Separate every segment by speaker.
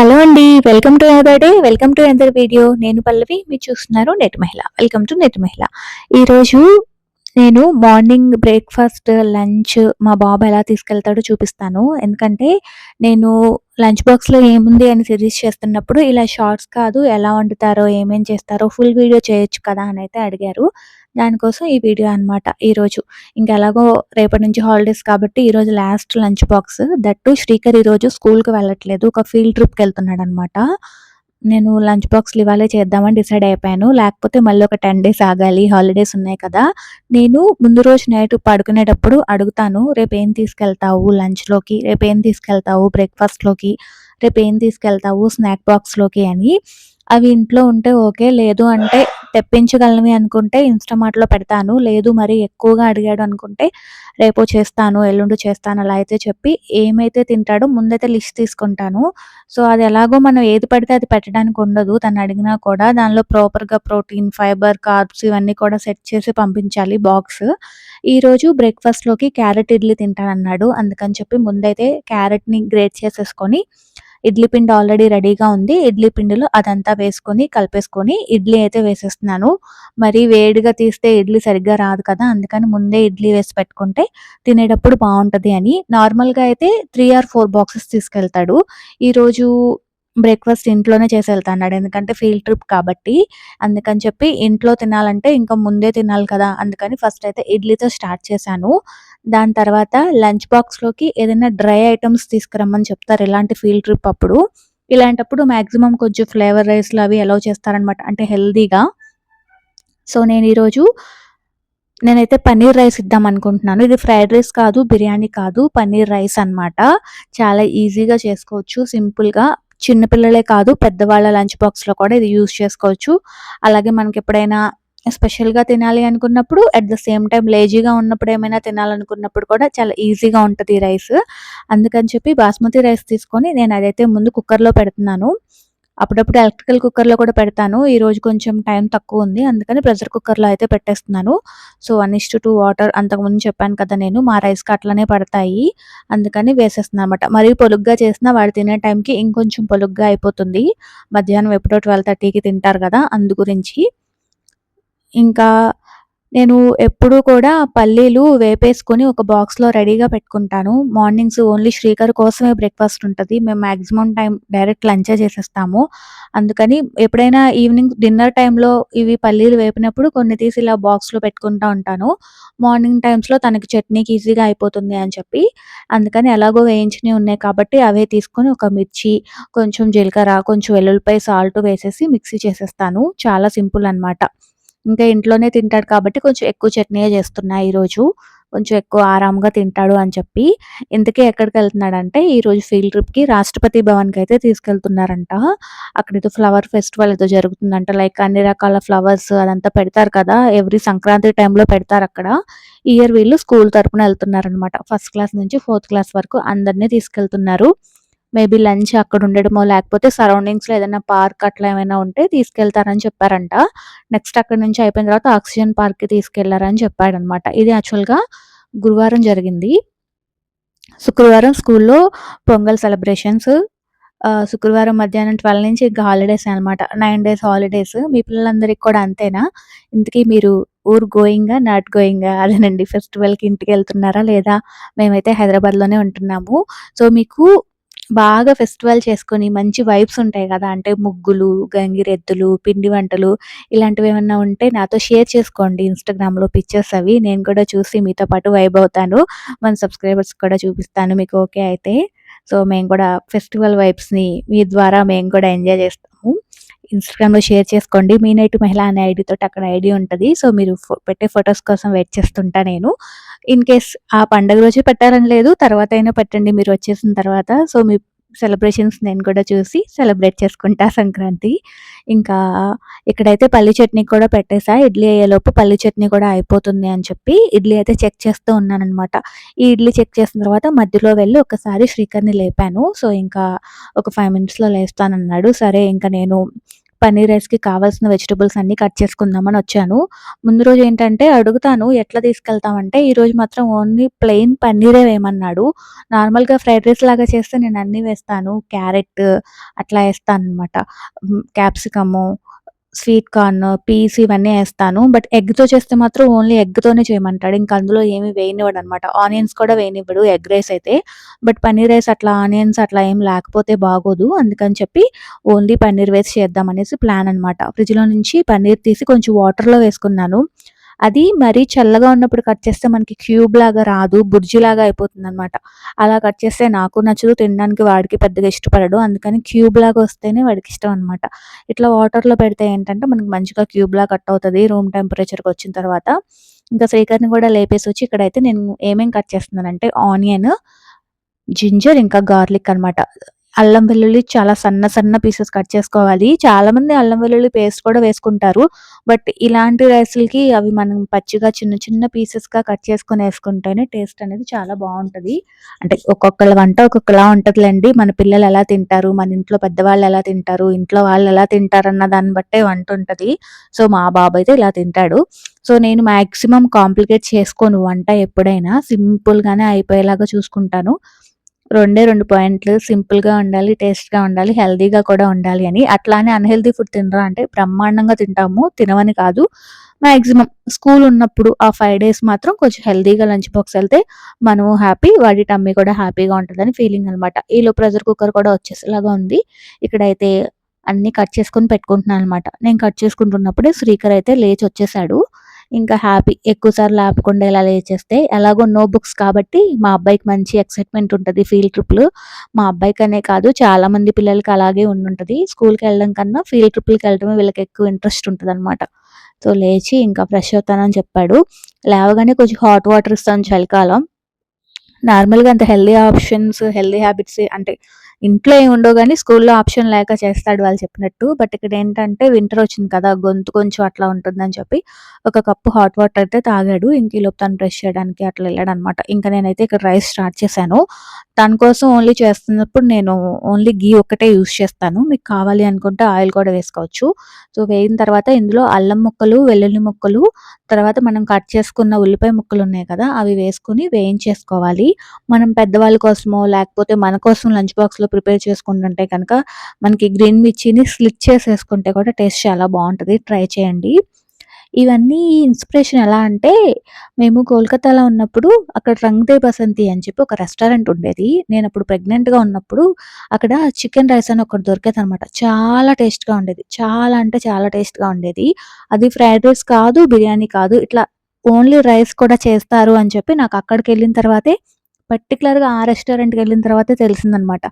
Speaker 1: Hello అండి welcome today welcome to ఎందర్ video. నేను పల్లవి మీరు చూస్తున్నారు నెట్ మహిళ. వెల్కమ్ టు నెట్ మహిళ. ఈరోజు నేను మార్నింగ్ బ్రేక్ఫాస్ట్ లంచ్ మా బాబు ఎలా తీసుకెళ్తాడో చూపిస్తాను. ఎందుకంటే నేను లంచ్ బాక్స్లో ఏముంది అని సిరీస్ చేస్తున్నప్పుడు ఇలా షార్ట్స్ కాదు ఎలా వండుతారో ఏమేం చేస్తారో ఫుల్ వీడియో చేయొచ్చు కదా అని అయితే అడిగారు. దానికోసం ఈ వీడియో అనమాట ఈరోజు. ఇంకా ఎలాగో రేపటి నుంచి హాలిడేస్ కాబట్టి ఈరోజు last lunch box that Srikar ఈరోజు స్కూల్కి వెళ్ళట్లేదు. ఒక ఫీల్డ్ ట్రిప్కి వెళ్తున్నాడు అనమాట నేను లంచ్ బాక్స్లు ఇవాళే చేద్దామని డిసైడ్ అయిపోయాను. లేకపోతే మళ్ళీ ఒక టెన్ డేస్ ఆగాలి. హాలిడేస్ ఉన్నాయి కదా. నేను ముందు రోజు నైట్ పడుకునేటప్పుడు అడుగుతాను రేపు ఏం తీసుకెళ్తావు లంచ్లోకి రేపు ఏం తీసుకెళ్తావు బ్రేక్ఫాస్ట్లోకి రేపు ఏం తీసుకెళ్తావు స్నాక్ బాక్స్లోకి అని. అవి ఇంట్లో ఉంటే ఓకే. లేదు అంటే తెప్పించగలవి అనుకుంటే ఇన్స్టామార్ట్లో పెడతాను. లేదు మరి ఎక్కువగా అడిగాడు అనుకుంటే రేపు చేస్తాను ఎల్లుండి చేస్తాను అలా అయితే చెప్పి ఏమైతే తింటాడో ముందైతే లిస్ట్ తీసుకుంటాను. సో అది ఎలాగో మనం ఏది పడితే అది పెట్టడానికి ఉండదు. తను అడిగినా కూడా దానిలో ప్రాపర్గా ప్రోటీన్ ఫైబర్ కార్బ్స్ ఇవన్నీ కూడా సెట్ చేసి పంపించాలి బాక్స్. ఈరోజు బ్రేక్ఫాస్ట్లోకి క్యారెట్ ఇడ్లీ తింటానన్నాడు. అందుకని చెప్పి ముందైతే క్యారెట్ని గ్రేట్ చేసేసుకొని ఇడ్లీ పిండి ఆల్రెడీ రెడీగా ఉంది. ఇడ్లీ పిండిలో అదంతా వేసుకొని కలిపేసుకొని ఇడ్లీ అయితే వేసేస్తున్నాను. మరి వేడిగా తీస్తే ఇడ్లీ సరిగ్గా రాదు కదా అందుకని ముందే ఇడ్లీ వేసి పెట్టుకుంటే తినేటప్పుడు బాగుంటుంది అని. నార్మల్గా అయితే త్రీ ఆర్ ఫోర్ బాక్సెస్ తీసుకెళ్తాడు. ఈరోజు బ్రేక్ఫాస్ట్ ఇంట్లోనే చేసి వెళ్తాన్నాడు ఎందుకంటే ఫీల్డ్ ట్రిప్ కాబట్టి. అందుకని చెప్పి ఇంట్లో తినాలంటే ఇంకా ముందే తినాలి కదా. అందుకని ఫస్ట్ అయితే ఇడ్లీతో స్టార్ట్ చేశాను. దాని తర్వాత లంచ్ బాక్స్లోకి ఏదైనా డ్రై ఐటమ్స్ తీసుకురమ్మని చెప్తారు ఇలాంటి ఫీల్డ్ ట్రిప్ అప్పుడు. ఇలాంటప్పుడు మ్యాక్సిమం కొంచెం ఫ్లేవర్ రైస్లు అవి అలౌ చేస్తారనమాట అంటే హెల్దీగా సో నేను ఈరోజు నేనైతే పన్నీర్ రైస్ ఇద్దాం అనుకుంటున్నాను. ఇది ఫ్రైడ్ రైస్ కాదు బిర్యానీ కాదు పన్నీర్ రైస్ అనమాట చాలా ఈజీగా చేసుకోవచ్చు సింపుల్గా చిన్నపిల్లలే కాదు పెద్దవాళ్ళ లంచ్ బాక్స్లో కూడా ఇది యూజ్ చేసుకోవచ్చు. అలాగే మనకి ఎప్పుడైనా స్పెషల్గా తినాలి అనుకున్నప్పుడు అట్ ద సేమ్ టైం లేజీగా ఉన్నప్పుడు ఏమైనా తినాలనుకున్నప్పుడు కూడా చాలా ఈజీగా ఉంటుంది రైస్. అందుకని చెప్పి బాస్మతి రైస్ తీసుకొని నేను అదైతే ముందు కుక్కర్లో పెడుతున్నాను. అప్పుడప్పుడు ఎలక్ట్రికల్ కుక్కర్లో కూడా పెడతాను. ఈరోజు కొంచెం టైం తక్కువ ఉంది. అందుకని ప్రెషర్ కుక్కర్లో అయితే పెట్టేస్తున్నాను. So one is two water అంతకుముందు చెప్పాను కదా నేను మా రైస్కి అట్లనే పడతాయి. అందుకని వేసేస్తున్నాను అనమాట మరీ పొలుగ్గా చేసినా వాడు తినే టైంకి ఇంకొంచెం పొలుగ్గా అయిపోతుంది. మధ్యాహ్నం ఎప్పుడో ట్వెల్వ్ థర్టీకి తింటారు కదా అందు గురించి. ఇంకా నేను ఎప్పుడూ కూడా పల్లీలు వేపేసుకొని ఒక బాక్స్‌లో రెడీగా పెట్టుకుంటాను. మార్నింగ్స్ ఓన్లీ శ్రీకర్ కోసమే బ్రేక్‌ఫాస్ట్ ఉంటుంది మేము మాక్సిమం టైం డైరెక్ట్ లంచే చేసేస్తాము. అందుకని ఎప్పుడైనా ఈవినింగ్ డిన్నర్ టైంలో ఇవి పల్లీలు వేపినప్పుడు కొన్ని తీసి ఇలా బాక్స్‌లో పెట్టుకుంటా ఉంటాను. మార్నింగ్ టైమ్స్‌లో తనకి చట్నీకి ఈజీగా అయిపోతుంది అని చెప్పి, అందుకని ఎలాగో వేయించినవి ఉన్నాయి కాబట్టి అవే తీసుకొని ఒక మిర్చి, కొంచెం జీలకర్ర, కొంచెం వెల్లుల్లిపాయ, సాల్ట్ వేసేసి మిక్సీ చేసేస్తాను. చాలా సింపుల్ అనమాట. ఇంకా ఇంట్లోనే తింటాడు కాబట్టి కొంచెం ఎక్కువ చట్నీయే చేస్తున్నా ఈరోజు. కొంచెం ఎక్కువ ఆరాంగా తింటాడు అని చెప్పి. ఇంతకీ ఎక్కడికి వెళ్తున్నాడంటే ఈరోజు ఫీల్డ్ ట్రిప్కి రాష్ట్రపతి భవన్కి అయితే తీసుకెళ్తున్నారంట. అక్కడ ఏదో ఫ్లవర్ ఫెస్టివల్ ఏదో జరుగుతుందంట. లైక్ అన్ని రకాల ఫ్లవర్స్ అదంతా పెడతారు కదా. ఎవ్రీ సంక్రాంతి టైంలో పెడతారు అక్కడ. ఇయర్ వీళ్ళు స్కూల్ తరపున వెళ్తున్నారనమాట ఫస్ట్ క్లాస్ నుంచి ఫోర్త్ క్లాస్ వరకు అందరినీ తీసుకెళ్తున్నారు. మేబీ లంచ్ అక్కడ ఉండడమో లేకపోతే సరౌండింగ్స్లో ఏదైనా పార్క్ అట్లా ఏమైనా ఉంటే తీసుకెళ్తారని చెప్పారంట. నెక్స్ట్ అక్కడ నుంచి అయిపోయిన తర్వాత ఆక్సిజన్ పార్క్కి తీసుకెళ్ళారని చెప్పాడనమాట. ఇది యాక్చువల్గా గురువారం జరిగింది. శుక్రవారం స్కూల్లో పొంగల్ సెలబ్రేషన్స్ శుక్రవారం మధ్యాహ్నం ట్వెల్వ్ నుంచి ఇంకా హాలిడేస్ అనమాట. Nine days holidays. మీ పిల్లలందరికీ కూడా అంతేనా? ఇంతకీ మీరు ఊరు గోయింగా నాట్ గోయింగా అదేనండి ఫెస్టివల్కి ఇంటికి వెళ్తున్నారా లేదా? మేమైతే హైదరాబాద్లోనే ఉంటున్నాము. సో మీకు బాగా ఫెస్టివల్ చేసుకొని మంచి వైబ్స్ ఉంటాయి కదా. అంటే ముగ్గులు గంగిరెద్దులు పిండి వంటలు ఇలాంటివి ఏమన్నా ఉంటే నాతో షేర్ చేసుకోండి. ఇన్స్టాగ్రామ్లో పిక్చర్స్ అవి నేను కూడా చూసి మీతో పాటు వైబ్ అవుతాను. మన సబ్స్క్రైబర్స్ కూడా చూపిస్తాను మీకు ఓకే అయితే? సో మేము కూడా ఫెస్టివల్ వైబ్స్ని మీ ద్వారా మేము కూడా ఎంజాయ్ చేస్తాము. ఇన్స్టాగ్రామ్లో షేర్ చేసుకోండి. మీ నైట్ మహిళ అనే ఐడితో అక్కడ ఐడి ఉంటుంది. సో మీరు పెట్టే ఫొటోస్ కోసం వెయిట్ చేస్తుంటా నేను. ఇన్ కేస్ ఆ పండగ రోజు పెట్టారని లేదు తర్వాత అయినా పెట్టండి. మీరు వచ్చేసిన తర్వాత. సో మీ సెలబ్రేషన్స్ నేను కూడా చూసి సెలబ్రేట్ చేసుకుంటా సంక్రాంతి. ఇంకా ఇక్కడైతే పల్లి చట్నీ కూడా పెట్టేసా. ఇడ్లీ అయ్యేలోపు పల్లి చట్నీ కూడా అయిపోతుంది అని చెప్పి ఇడ్లీ అయితే చెక్ చేస్తూ ఉన్నానమాట ఈ ఇడ్లీ చెక్ చేసిన తర్వాత మధ్యలో వెళ్ళి ఒకసారి శ్రీకర్ని లేపాను. సో ఇంకా ఒక ఫైవ్ మినిట్స్లో లేస్తానన్నాడు. సరే ఇంకా నేను పన్నీర్ రైస్‌కి కావాల్సిన వెజిటబుల్స్ అన్నీ కట్ చేసుకుందామని వచ్చాను. ముందు రోజు ఏంటంటే అడుగుతాను ఎట్లా తీసుకెళ్తామంటే, ఈరోజు మాత్రం ఓన్లీ ప్లెయిన్ పన్నీరే వేయమన్నాడు. నార్మల్‌గా ఫ్రైడ్ రైస్ లాగా చేస్తే నేను అన్నీ వేస్తాను. క్యారెట్ అట్లా వేస్తాను అనమాట క్యాప్సికము స్వీట్ కార్న్, పీస్ ఇవన్నీ వేస్తాను బట్ ఎగ్‌తో చేస్తే మాత్రం ఓన్లీ ఎగ్‌తోనే చేయమంటాడు. ఇంకా అందులో ఏమి వేయనివ్వడనమాట. ఆనియన్స్ కూడా వేయనివ్వడు ఎగ్ రైస్ అయితే. బట్ పన్నీర్ రైస్ అట్లా ఆనియన్స్ అట్లా ఏం లేకపోతే బాగోదు. అందుకని చెప్పి ఓన్లీ పన్నీర్ వేసి చేద్దాం అనేసి ప్లాన్ అనమాట. ఫ్రిడ్జ్‌లో నుంచి పన్నీర్ తీసి కొంచెం వాటర్‌లో వేసుకున్నాను. అది మరీ చల్లగా ఉన్నప్పుడు కట్ చేస్తే మనకి క్యూబ్ లాగా రాదు. బుర్జిలాగా అయిపోతుంది అనమాట అలా కట్ చేస్తే నాకు నచ్చదు. తినడానికి వాడికి పెద్దగా ఇష్టపడడు. అందుకని క్యూబ్ లాగా వస్తేనే వాడికి ఇష్టం అనమాట. ఇట్లా వాటర్‌లో పెడితే ఏంటంటే మనకి మంచిగా క్యూబ్ లాగా కట్ అవుతుంది రూమ్ టెంపరేచర్‌కి వచ్చిన తర్వాత. ఇంకా శ్రీకర్‌ని కూడా లేపేసి వచ్చి ఇక్కడైతే నేను ఏమేం కట్ చేస్తున్నానంటే ఆనియన్, జింజర్ ఇంకా గార్లిక్ అనమాట. అల్లం వెల్లుల్లి చాలా సన్న సన్న పీసెస్ కట్ చేసుకోవాలి. చాలా మంది అల్లం వెల్లుల్లి పేస్ట్ కూడా వేసుకుంటారు. బట్ ఇలాంటి రైస్‌లకి అవి మనం పచ్చిగా చిన్న చిన్న పీసెస్‌గా కట్ చేసుకొని వేసుకుంటేనే టేస్ట్ అనేది చాలా బాగుంటుంది అంటే ఒక్కొక్కళ్ళ వంట ఒక్కొక్కలా ఉంటుందిలేండి మన పిల్లలు ఎలా తింటారు, మన ఇంట్లో పెద్దవాళ్ళు ఎలా తింటారు, ఇంట్లో వాళ్ళు ఎలా తింటారన్న దాన్ని బట్టే వంట ఉంటది. సో, మా బాబైతే ఇలా తింటాడు. సో, నేను మాక్సిమం కాంప్లికేట్ చేసుకోను వంట ఎప్పుడైనా. సింపుల్‌గానే అయిపోయేలాగా చూసుకుంటాను. రెండే రెండు పాయింట్లు సింపుల్‌గా ఉండాలి, టేస్ట్‌గా ఉండాలి, హెల్దీగా కూడా ఉండాలి అని. అట్లానే అన్హెల్దీ ఫుడ్ తినరా అంటే బ్రహ్మాండంగా తింటాము. తినమని కాదు. మాక్సిమం స్కూల్ ఉన్నప్పుడు ఆ ఫైవ్ డేస్ మాత్రం కొంచెం హెల్దీగా లంచ్ బాక్స్ వెళ్తే మనము హ్యాపీ, వాడి టమ్మీ కూడా హ్యాపీగా ఉంటుందని ఫీలింగ్ అనమాట. ఈలో ప్రెషర్ కుక్కర్ కూడా వచ్చేసేలాగా ఉంది. ఇక్కడైతే అన్నీ కట్ చేసుకొని పెట్టుకుంటున్నాను అనమాట. నేను కట్ చేసుకుంటున్నప్పుడే శ్రీకర్ అయితే లేచి వచ్చేసాడు ఇంకా హ్యాపీ. ఎక్కువ సార్లు ఆపకుండా ఇలా లేచేస్తే ఎలాగో నో బుక్స్ కాబట్టి మా అబ్బాయికి మంచి ఎక్సైట్‌మెంట్ ఉంటుంది ఫీల్డ్ ట్రిప్‌లు. మా అబ్బాయికనే కాదు చాలా మంది పిల్లలకి అలాగే ఉండుంటుంది స్కూల్కి వెళ్ళడం కన్నా ఫీల్డ్ ట్రిప్‌లకెళ్ళడమే వీళ్ళకి ఎక్కువ ఇంట్రెస్ట్ ఉంటుంది అనమాట సో, లేచి ఇంకా ఫ్రెష్ అవుతానని చెప్పాడు. లేవగానే కొంచెం హాట్ వాటర్ ఇస్తాను చలికాలం. నార్మల్‌గా అంత హెల్దీ ఆప్షన్స్, హెల్దీ హ్యాబిట్స్ అంటే ఇంట్లో ఏమి ఉండవు కానీ స్కూల్‌లో ఆప్షన్ లేక చేస్తాడు వాళ్ళు చెప్పినట్టు. బట్ ఇక్కడ ఏంటంటే వింటర్ వచ్చింది కదా! గొంతు కొంచెం అట్లా ఉంటుందని చెప్పి ఒక కప్పు హాట్ వాటర్ అయితే తాగాడు. ఇంక ఈలోపు తను బ్రష్ చేయడానికి అట్లా వెళ్ళాడు అనమాట ఇంకా నేనైతే ఇక్కడ రైస్ స్టార్ట్ చేశాను. దాని కోసం ఓన్లీ చేస్తున్నప్పుడు నేను ఓన్లీ గీ ఒక్కటే యూస్ చేస్తాను. మీకు కావాలి అనుకుంటే ఆయిల్ కూడా వేసుకోవచ్చు. సో, వేయిన తర్వాత ఇందులో అల్లం ముక్కలు, వెల్లుల్లి ముక్కలు, తర్వాత మనం కట్ చేసుకున్న ఉల్లిపాయ ముక్కలు ఉన్నాయి కదా! అవి వేసుకొని వేయించేసుకోవాలి. మనం పెద్దవాళ్ళ కోసమో, లేకపోతే మన కోసం లంచ్ బాక్స్‌లో ప్రిపేర్ చేసుకుంటుంటే కనుక మనకి గ్రీన్ మిర్చిని స్లిట్ చేసేసుకుంటే కూడా టేస్ట్ చాలా బాగుంటుంది ట్రై చేయండి. ఇవన్నీ ఇన్స్పిరేషన్ ఎలా అంటే మేము కోల్కతాలో ఉన్నప్పుడు అక్కడ 'రంగ్ దే బసంతి' అని చెప్పి ఒక రెస్టారెంట్ ఉండేది. నేను అప్పుడు ప్రెగ్నెంట్‌గా ఉన్నప్పుడు అక్కడ చికెన్ రైస్ అని ఒకటి దొరికేదనమాట. చాలా టేస్ట్‌గా ఉండేది. చాలా అంటే చాలా టేస్ట్‌గా ఉండేది. అది ఫ్రైడ్ రైస్ కాదు, బిర్యానీ కాదు. ఇట్లా ఓన్లీ రైస్ కూడా చేస్తారు అని చెప్పి నాకు అక్కడికి వెళ్ళిన తర్వాతే పర్టికులర్గా ఆ రెస్టారెంట్‌కెళ్ళిన తర్వాతే తెలిసిందనమాట.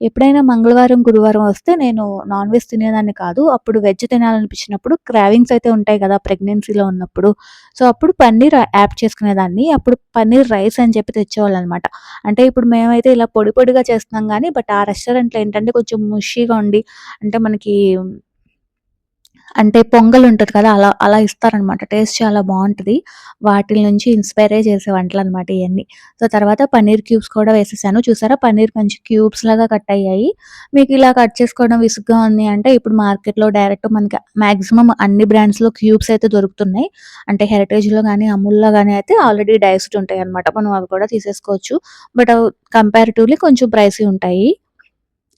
Speaker 1: ఎప్పుడైనా మంగళవారం, గురువారం వస్తే నేను నాన్ వెజ్ తినేదాన్ని కాదు. అప్పుడు వెజ్ తినాలనిపించినప్పుడు క్రావింగ్స్ అయితే ఉంటాయి కదా! ప్రెగ్నెన్సీలో ఉన్నప్పుడు. సో, అప్పుడు పన్నీర్ యాడ్ చేసుకునేదాన్ని. అప్పుడు పన్నీర్ రైస్ అని చెప్పి తెచ్చేవాళ్ళు అనమాట అంటే ఇప్పుడు మేమైతే ఇలా పొడి పొడిగా చేస్తున్నాం కానీ బట్ ఆ రెస్టారెంట్‌లో ఏంటంటే కొంచెం ముషిగా ఉండి అంటే మనకి అంటే పొంగల్ ఉంటది కదా! అలా అలా ఇస్తారనమాట. టేస్ట్ చాలా బాగుంటుంది వాటి నుంచి ఇన్‌స్పైర్ అయ్యి చేసే వంటలనమాట ఇవన్నీ సో, తర్వాత పన్నీర్ క్యూబ్స్ కూడా వేసేసాను. చూసారా పన్నీర్ మంచి క్యూబ్స్ లాగా కట్ అయ్యాయి. మీకు ఇలా కట్ చేసుకోవడం విసుగ్గా ఉంది అంటే ఇప్పుడు మార్కెట్‌లో డైరెక్ట్ మనకి మ్యాక్సిమం అన్ని బ్రాండ్స్‌లో క్యూబ్స్ అయితే దొరుకుతున్నాయి. అంటే హెరిటేజ్‌లో కానీ అమూల్‌లో కానీ అయితే ఆల్రెడీ డైస్డ్ ఉంటాయి అనమాట మనం అవి కూడా తీసేసుకోవచ్చు. బట్ అవి కంపారిటివ్‌లీ కొంచెం ప్రైసీ ఉంటాయి.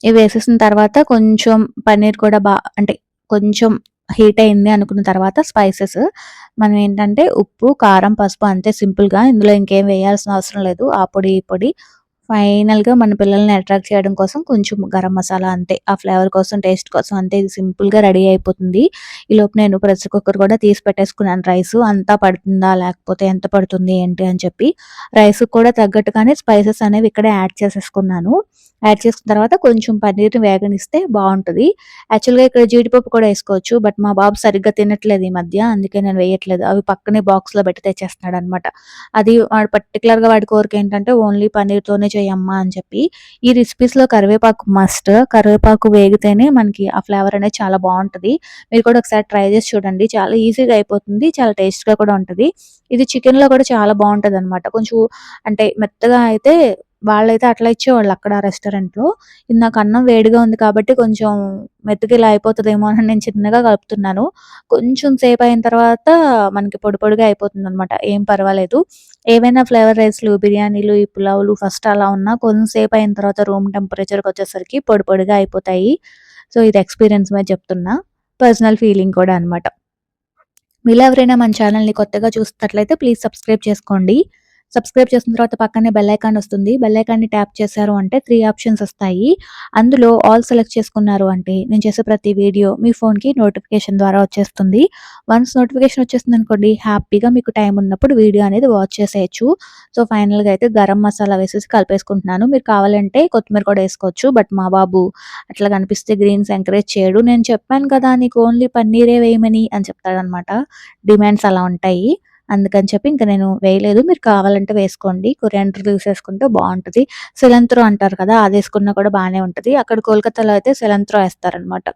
Speaker 1: ఇవి వేసేసిన తర్వాత కొంచెం పన్నీర్ కూడా బా అంటే కొంచెం హీట్ అయింది అనుకున్న తర్వాత స్పైసెస్ మనం ఏంటంటే ఉప్పు, కారం, పసుపు అంతే సింపుల్‌గా. ఇందులో ఇంకేం వేయాల్సిన అవసరం లేదు. ఆ పొడి, ఈ పొడి. ఫైనల్‌గా మన పిల్లల్ని అట్రాక్ట్ చేయడం కోసం కొంచెం గరం మసాలా అంతే. ఆ ఫ్లేవర్ కోసం, టేస్ట్ కోసం అంతే. ఇది సింపుల్‌గా రెడీ అయిపోతుంది. ఈలోపు నేను ప్రెషర్ కుక్కర్ కూడా తీసి పెట్టేసుకున్నాను రైస్ అంతా పడుతుందా? లేకపోతే ఎంత పడుతుంది? ఏంటి? అని చెప్పి రైస్ కూడా తగ్గట్టుగానే స్పైసెస్ అనేవి ఇక్కడే యాడ్ చేసేసుకున్నాను. యాడ్ చేసుకున్న తర్వాత కొంచెం పన్నీర్‌ని వేగనిస్తే బాగుంటుంది యాక్చువల్‌గా ఇక్కడ జీడిపప్పు కూడా వేసుకోవచ్చు బట్ మా బాబు సరిగ్గా తినట్లేదు ఈ మధ్య. అందుకే నేను వేయట్లేదు. అవి పక్కనే బాక్స్‌లో పెట్టి తెచ్చేస్తున్నాడు అనమాట అది వాడు పర్టిక్యులర్‌గా వాడి కోరికేంటంటే ఓన్లీ పన్నీర్‌తోనే చెయ్యమ్మా అని చెప్పి. ఈ రెసిపీస్‌లో కరివేపాకు మస్ట్. కరివేపాకు వేగితేనే మనకి ఆ ఫ్లేవర్ అనేది చాలా బాగుంటుంది మీరు కూడా ఒకసారి ట్రై చేసి చూడండి. చాలా ఈజీగా అయిపోతుంది. చాలా టేస్ట్‌గా కూడా ఉంటది. ఇది చికెన్‌లో కూడా చాలా బావుంటదనమాట. కొంచెం అంటే మెత్తగా అయితే వాళ్ళైతే అట్లా ఇచ్చేవాళ్ళు అక్కడ రెస్టారెంట్‌లో. ఇది నాకు అన్నం వేడిగా ఉంది కాబట్టి కొంచెం మెతుకు ఇలా అని నేను చిన్నగా కలుపుతున్నాను. కొంచెం సేపు అయిన తర్వాత మనకి పొడి పొడిగా అయిపోతుందనమాట. ఏం పర్వాలేదు. ఏవైనా ఫ్లేవర్ రైస్‌లు, బిర్యానీలు, ఈ పులావులు ఫస్ట్ అలా ఉన్నా కొంచెం సేపు అయిన తర్వాత రూమ్ టెంపరేచర్‌కొచ్చేసరికి పొడి పొడిగా అయిపోతాయి. సో, ఇది ఎక్స్‌పీరియన్స్ మీద చెప్తున్నా. పర్సనల్ ఫీలింగ్ కూడా అనమాట. మీలో ఎవరైనా మన ఛానల్‌ని కొత్తగా చూస్తున్నట్లయితే ప్లీజ్ సబ్స్క్రైబ్ చేసుకోండి. సబ్స్క్రైబ్ చేసిన తర్వాత పక్కనే బెల్ ఐకాన్ వస్తుంది. బెల్ ఐకాన్‌ని ట్యాప్ చేశారు అంటే త్రీ ఆప్షన్స్ వస్తాయి. అందులో ఆల్ సెలెక్ట్ చేసుకున్నారు అంటే నేను చేసే ప్రతి వీడియో మీ ఫోన్‌కి నోటిఫికేషన్ ద్వారా వచ్చేస్తుంది. వన్స్ నోటిఫికేషన్ వచ్చేసిందనుకోండి హ్యాపీగా మీకు టైం ఉన్నప్పుడు వీడియో అనేది వాచ్ చేసేయొచ్చు. సో, ఫైనల్‌గా అయితే గరం మసాలా వేసేసి కలిపేసుకుంటున్నాను. మీరు కావాలంటే కొత్తిమీర కూడా వేసుకోవచ్చు బట్ మా బాబు అట్లా కనిపిస్తే గ్రీన్స్ ఎంకరేజ్ చేయడు. నేను చెప్పాను కదా! నీకు ఓన్లీ పన్నీరే వేయమని అని చెప్తాడనమాట. డిమాండ్స్ అలా ఉంటాయి. అందుకని చెప్పి ఇంకా నేను వేయలేదు. మీరు కావాలంటే వేసుకోండి. కొరియాండర్ లీవ్స్ ఏసుకుంటే బాగుంటుంది సిలంత్రో అంటారు కదా! అది వేసుకున్నా కూడా బాగానే ఉంటది. అక్కడ కోల్కతాలో అయితే సిలంత్రో వేస్తారనమాట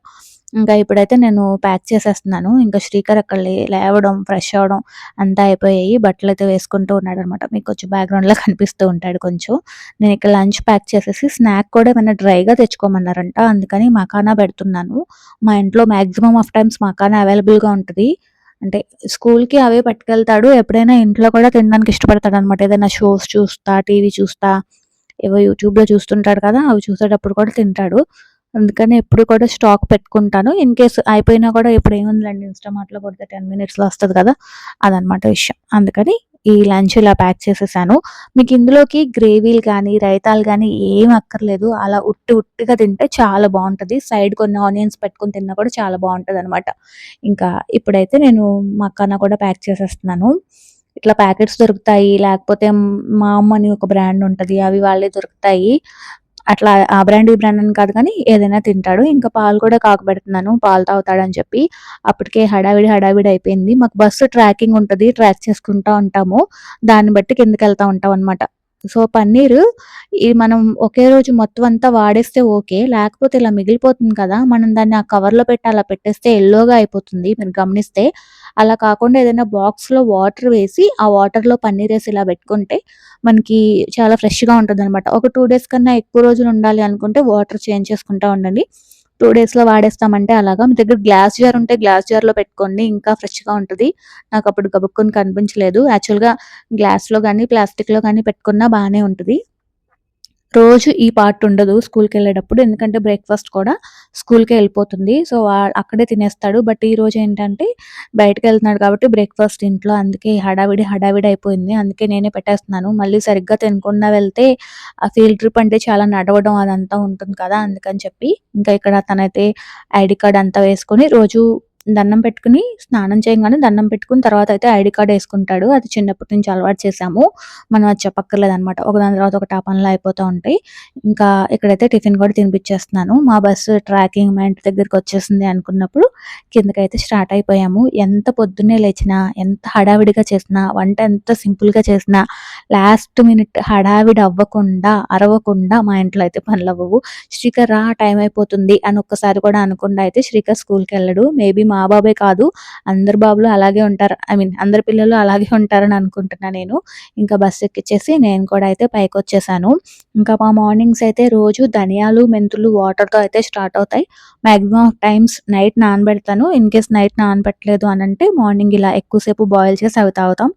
Speaker 1: ఇంకా ఇప్పుడైతే నేను ప్యాక్ చేసేస్తున్నాను. ఇంకా శ్రీకర్ అక్కడ లేవడం, ఫ్రెష్ అవ్వడం అంతా అయిపోయాయి. బట్టలు అయితే వేసుకుంటూ ఉన్నాడనమాట. మీకు కొంచెం బ్యాక్‌గ్రౌండ్‌లో కనిపిస్తూ ఉంటాడు కొంచెం. నేను ఇక్కడ లంచ్ ప్యాక్ చేసేసి స్నాక్ కూడా ఏమైనా డ్రైగా తెచ్చుకోమన్నారంట. అందుకని మకానా పెడుతున్నాను. మా ఇంట్లో మాక్సిమం ఆఫ్ టైమ్స్ మకానా అవైలబుల్‌గా ఉంటది. అంటే స్కూల్‌కి అవే పట్టుకెళ్తాడు. ఎప్పుడైనా ఇంట్లో కూడా తినడానికి ఇష్టపడతాడు అనమాట ఏదైనా షోస్ చూస్తా, టీవీ చూస్తా, ఏవో యూట్యూబ్‌లో చూస్తుంటాడు కదా! అవి చూసేటప్పుడు కూడా తింటాడు. అందుకని ఎప్పుడు కూడా స్టాక్ పెట్టుకుంటాను. ఇన్ కేస్ అయిపోయినా కూడా ఇప్పుడు ఏముందిలెండి ఇన్‌స్టామార్ట్‌లో కొడితే 10 మినిట్స్‌లో వస్తుంది కదా! అదనమాట విషయం. అందుకని ఈ లంచ్ ఇలా ప్యాక్ చేసేసాను. మీకు ఇందులోకి గ్రేవీలు కానీ, రైతాలు కానీ ఏం అక్కర్లేదు. అలా ఉట్టి ఉట్టిగా తింటే చాలా బాగుంటుంది సైడ్ కొన్ని ఆనియన్స్ పెట్టుకొని తిన్నా కూడా చాలా బావుంటదనమాట. ఇంకా ఇప్పుడైతే నేను మకానా కూడా ప్యాక్ చేసేస్తున్నాను. ఇట్లా ప్యాకెట్స్ దొరుకుతాయి. లేకపోతే మా అమ్మ అని ఒక బ్రాండ్ ఉంటది. అవి వాళ్ళే దొరుకుతాయి. అట్లా ఆ బ్రాండ్, ఈ బ్రాండ్ అని కాదు కానీ ఏదైనా తింటాడు. ఇంకా పాలు కూడా కాకబెడుతున్నాను పాలు తాగుతాడని చెప్పి. అప్పటికే హడావిడి హడావిడి అయిపోయింది. మాకు బస్సు ట్రాకింగ్ ఉంటది. ట్రాక్ చేసుకుంటా ఉంటాము. దాన్ని బట్టి కిందకి వెళ్తా ఉంటాం అనమాట సో, పన్నీరు ఈ మనం ఒకే రోజు మొత్తం అంతా వాడేస్తే ఓకే. లేకపోతే ఇలా మిగిలిపోతుంది కదా! మనం దాన్ని ఆ కవర్‌లో పెట్టి అలా పెట్టేస్తే ఎల్లోగా అయిపోతుంది మీరు గమనిస్తే. అలా కాకుండా ఏదైనా బాక్స్‌లో వాటర్ వేసి, ఆ వాటర్‌లో పన్నీరేసి ఇలా పెట్టుకుంటే మనకి చాలా ఫ్రెష్‌గా ఉంటదనమాట. ఒక టూ డేస్ కన్నా ఎక్కువ రోజులు ఉండాలి అనుకుంటే వాటర్ చేంజ్ చేసుకుంటా ఉండండి. టూ డేస్‌లో వాడేస్తామంటే అలాగా. మీ దగ్గర గ్లాస్ జార్ ఉంటే గ్లాస్ జార్‌లో పెట్టుకోండి. ఇంకా ఫ్రెష్‌గా ఉంటది. నాకప్పుడు గబుక్కుని కనిపించలేదు. యాక్చువల్‌గా గ్లాస్‌లో కానీ ప్లాస్టిక్‌లో కానీ పెట్టుకున్నా బానే ఉంటది. రోజు ఈ పార్ట్ ఉండదు స్కూల్‌కెళ్ళేటప్పుడు. ఎందుకంటే బ్రేక్‌ఫాస్ట్ కూడా స్కూల్‌కే వెళ్ళిపోతుంది సో, అక్కడే తినేస్తాడు. బట్ ఈ రోజు ఏంటంటే బయటికెళ్తున్నాడు కాబట్టి బ్రేక్‌ఫాస్ట్ ఇంట్లో అందుకే హడావిడి హడావిడి అయిపోయింది. అందుకే నేనే పెట్టేస్తున్నాను. మళ్ళీ సరిగ్గా తినకుండా వెళ్తే ఆ ఫీల్డ్ ట్రిప్ అంటే చాలా నడవడం అదంతా ఉంటుంది కదా! అందుకని చెప్పి ఇంకా ఇక్కడ తనైతే ఐడి కార్డ్ అంతా వేసుకొని రోజు దండం పెట్టుకొని స్నానం చేయగానే దండం పెట్టుకుని తర్వాత అయితే ఐడి కార్డ్ వేసుకుంటాడు అది చిన్నప్పటి నుంచి అలవాటు చేసాము మనం అది చెప్పక్కర్లేదు అన్నమాట ఒక ఒకదాని తర్వాత ఒక ఆ అయిపోతూ అయిపోతా ఉంటాయి. ఇంకా ఇక్కడైతే టిఫిన్ కూడా తినిపిచ్చేస్తున్నాను. మా బస్సు ట్రాకింగ్ మా ఇంటి దగ్గరకొచ్చేసింది అనుకున్నప్పుడు కిందకైతే స్టార్ట్ అయిపోయాము. ఎంత పొద్దున్నే లేచినా, ఎంత హడావిడిగా చేసినా, వంట ఎంత సింపుల్‌గా చేసినా, లాస్ట్ మినిట్ హడావిడి అవ్వకుండా, అరవకుండా మా ఇంట్లో అయితే పనులు అవ్వవు శ్రీకర్ రా టైం అయిపోతుంది అని ఒక్కసారి కూడా అనుకుండా అయితే శ్రీకర్ స్కూల్‌కెళ్ళడు. మేబీ మా బాబే కాదు అందరి బాబులు అలాగే ఉంటారు. ఐ మీన్ అందరి పిల్లలు అలాగే ఉంటారని అనుకుంటున్నా నేను. ఇంకా బస్ ఎక్కిచ్చేసి నేను కూడా అయితే పైకి వచ్చేసాను ఇంకా మా మార్నింగ్స్ అయితే రోజు ధనియాలు, మెంతులు వాటర్‌తో అయితే స్టార్ట్ అవుతాయి. మాక్సిమం ఆఫ్ టైమ్స్ నైట్ నానబెడతాను. ఇన్ కేస్ నైట్ నానబెట్టలేదు అని అంటే మార్నింగ్ ఇలా ఎక్కువ సేపు బాయిల్ చేసి అవి తాగుతాం.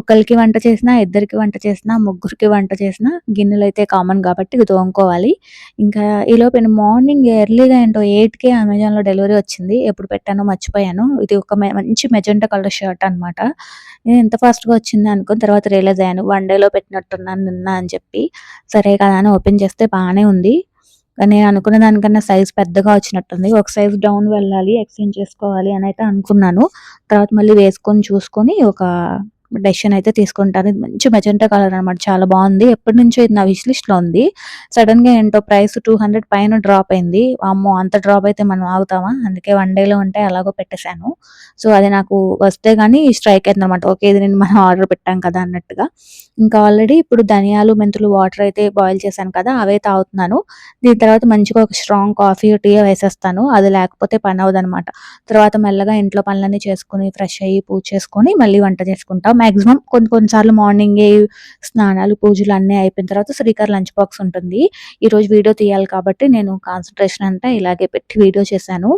Speaker 1: ఒకరికి వంట చేసినా, ఇద్దరికి వంట చేసినా, ముగ్గురికి వంట చేసినా గిన్నెలు అయితే కామన్ కాబట్టి ఇది తోముకోవాలి. ఇంకా ఈలోపు మార్నింగ్ ఎర్లీగా ఏంటో ఎయిట్కే అమెజాన్‌లో డెలివరీ వచ్చింది. ఎప్పుడు పెట్టానో మర్చిపోయాను. మర్చిపోయాను ఇది ఒక మె మంచి మెజెంటా కలర్ షర్ట్ అనమాట. నేను ఎంత ఫాస్ట్‌గా వచ్చింది అనుకుని తర్వాత రియలైజ్ అయ్యాను. వన్ డేలో పెట్టినట్టున్నాను నిన్న అని చెప్పి. సరే కదా అని ఓపెన్ చేస్తే బానే ఉంది. కానీ అనుకున్న దానికన్నా సైజ్ పెద్దగా వచ్చినట్టుంది. ఒక సైజ్ డౌన్ వెళ్ళాలి. ఎక్స్‌చేంజ్ చేసుకోవాలి అని అయితే అనుకున్నాను. తర్వాత మళ్ళీ వేసుకొని చూసుకొని ఒక డెసిషన్ అయితే తీసుకుంటాను. ఇది మంచి మెజెంటా కలర్ అనమాట. చాలా బాగుంది ఎప్పటి నుంచో ఇది నా విష్ లిస్ట్‌లో ఉంది. సడెన్‌గా ఏంటో ప్రైస్ 200 పైన డ్రాప్ అయింది. వామ్మో! అంత డ్రాప్ అయితే మనం ఆగుతామా? అందుకే వన్ డేలో ఉంటే అలాగో పెట్టేశాను సో, అది నాకు వస్తే గానీ స్ట్రైక్ అయిందనమాట. ఓకే. ఇది నేను మనం ఆర్డర్ పెట్టాం కదా! అన్నట్టుగా. ఇంకా ఆల్రెడీ ఇప్పుడు ధనియాలు మెంతులు వాటర్ అయితే బాయిల్ చేశాను కదా అవే తాగుతున్నాను. దీని తర్వాత మంచిగా ఒక స్ట్రాంగ్ కాఫీ టీ వేసేస్తాను. అది లేకపోతే పని అవదనమాట తర్వాత మెల్లగా ఇంట్లో పనులన్నీ చేసుకుని ఫ్రెష్ అయ్యి పూజ చేసుకొని మళ్ళీ వంట చేసుకుంటాం. మాక్సిమం కొన్ని కొన్నిసార్లు మార్నింగే స్నానాలు పూజలు అన్నీ అయిపోయిన తర్వాత శ్రీకర్ లంచ్ బాక్స్ ఉంటుంది. ఈరోజు వీడియో తీయాలి కాబట్టి నేను కాన్సన్ట్రేషన్ అంతా ఇలాగే పెట్టి వీడియో చేశాను.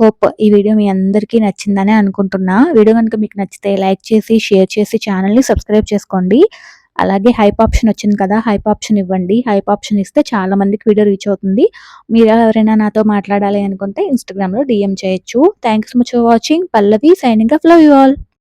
Speaker 1: హోప్ ఈ వీడియో మీ అందరికీ నచ్చిందనే అనుకుంటున్నా. వీడియో కనుక మీకు నచ్చితే లైక్ చేసి షేర్ చేసి ఛానల్ని సబ్స్క్రైబ్ చేసుకోండి. అలాగే హైప్ ఆప్షన్ వచ్చింది కదా హైప్ ఆప్షన్ ఇవ్వండి. హైప్ ఆప్షన్ ఇస్తే చాలా మందికి వీడియో రీచ్ అవుతుంది. మీరు ఎవరైనా నాతో మాట్లాడాలి అనుకుంటే ఇన్స్టాగ్రామ్లో డిఎం చేయొచ్చు. Thank so much for watching Pallavi signing off love you all